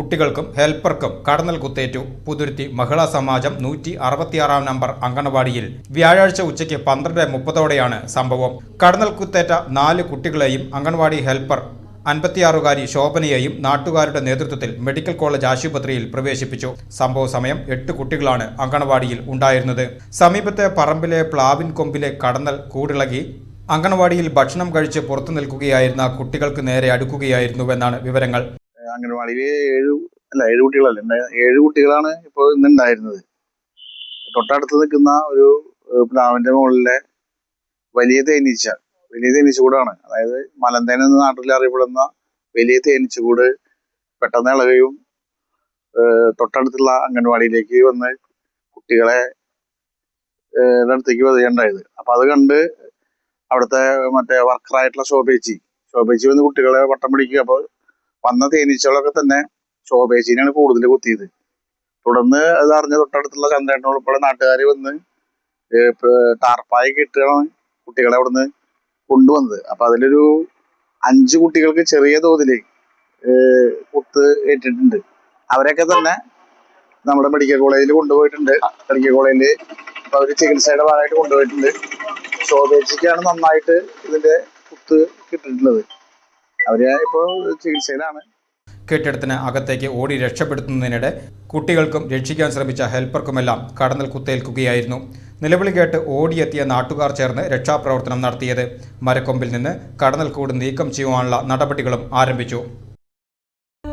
കുട്ടികൾക്കും ഹെൽപ്പർക്കും കടന്നൽ കുത്തേറ്റു. പുതുരുത്തി മഹിളാ സമാജം നൂറ്റി അറുപത്തിയാറാം നമ്പർ അങ്കണവാടിയിൽ വ്യാഴാഴ്ച ഉച്ചയ്ക്ക് പന്ത്രണ്ട് മുപ്പതോടെയാണ് സംഭവം. കടന്നൽ കുത്തേറ്റ നാല് കുട്ടികളെയും അങ്കണവാടി ഹെൽപ്പർ അൻപത്തിയാറുകാരി ശോഭനയെയും നാട്ടുകാരുടെ നേതൃത്വത്തിൽ മെഡിക്കൽ കോളേജ് ആശുപത്രിയിൽ പ്രവേശിപ്പിച്ചു. സംഭവ സമയം എട്ട് കുട്ടികളാണ് അങ്കണവാടിയിൽ ഉണ്ടായിരുന്നത്. സമീപത്തെ പറമ്പിലെ പ്ലാവിൻ കൊമ്പിലെ കടന്നൽ കൂടിളകി അങ്കണവാടിയിൽ ഭക്ഷണം കഴിച്ച് പുറത്തു നിൽക്കുകയായിരുന്ന കുട്ടികൾക്ക് നേരെ അടുക്കുകയായിരുന്നുവെന്നാണ് വിവരങ്ങൾ. അംഗൻവാടിയിൽ ഏഴ് അല്ല ഏഴ് കുട്ടികളല്ല? ഏഴ് കുട്ടികളാണ് ഇപ്പോൾ ഇന്നുണ്ടായിരുന്നത്. തൊട്ടടുത്ത് നിൽക്കുന്ന ഒരു പ്ലാവിന്റെ മുകളിലെ വലിയ തേനീച്ച വലിയ തേനീച്ചകൂടാണ് അതായത് മലന്തേൻ എന്ന നാട്ടിൽ അറിയപ്പെടുന്ന വലിയ തേനീച്ചകൂട് പെട്ടെന്ന് ഇളകുകയും തൊട്ടടുത്തുള്ള അംഗൻവാടിയിലേക്ക് വന്ന് കുട്ടികളെ ടുത്തേക്ക് വരികയുണ്ടായത്. അപ്പൊ അത് കണ്ട് അവിടുത്തെ മറ്റേ വർക്കറായിട്ടുള്ള ശോഭേച്ചി ശോഭേച്ചി വന്ന് കുട്ടികളെ വട്ടം പിടിക്കുക അപ്പോൾ വന്ന തേനീച്ചകളൊക്കെ തന്നെ ശോഭേച്ചിനെയാണ് കൂടുതൽ കുത്തിയത്. തുടർന്ന് അത് അറിഞ്ഞ തൊട്ടടുത്തുള്ള ചന്ദ്രേട്ടൻ ഇപ്പോൾ നാട്ടുകാർ വന്ന് ടാർപ്പായി കെട്ടുകയാണ് കുട്ടികളെ അവിടുന്ന് കൊണ്ടുവന്നത്. അപ്പൊ അതിലൊരു അഞ്ച് കുട്ടികൾക്ക് ചെറിയ തോതിൽ കുത്ത് ഏറ്റിട്ടുണ്ട്. അവരൊക്കെ തന്നെ നമ്മുടെ മെഡിക്കൽ കോളേജിൽ കൊണ്ടുപോയിട്ടുണ്ട്. മെഡിക്കൽ കോളേജിൽ അപ്പൊ അവർ ചികിത്സയുടെ ഭാഗമായിട്ട് കൊണ്ടുപോയിട്ടുണ്ട്. ശോഭേച്ചിക്കാണ് നന്നായിട്ട് ഇതിന്റെ കുത്ത് കിട്ടിയിട്ടുള്ളത്. അവർ ഇപ്പോ ചികിത്സയിലാണ്. കെട്ടിടത്തിന് അകത്തേക്ക് ഓടി രക്ഷപ്പെടുത്തുന്നതിനിടെ കുട്ടികൾക്കും രക്ഷിക്കാൻ ശ്രമിച്ച ഹെൽപ്പർക്കുമെല്ലാം കടന്നൽ കുത്തേൽക്കുകയായിരുന്നു. നിലവിളി കേട്ട് ഓടിയെത്തിയ നാട്ടുകാർ ചേർന്ന് രക്ഷാപ്രവർത്തനം നടത്തിയത്. മരക്കൊമ്പിൽ നിന്ന് കടന്നൽ കൂട് നീക്കം ചെയ്യുവാനുള്ള നടപടികളും ആരംഭിച്ചു.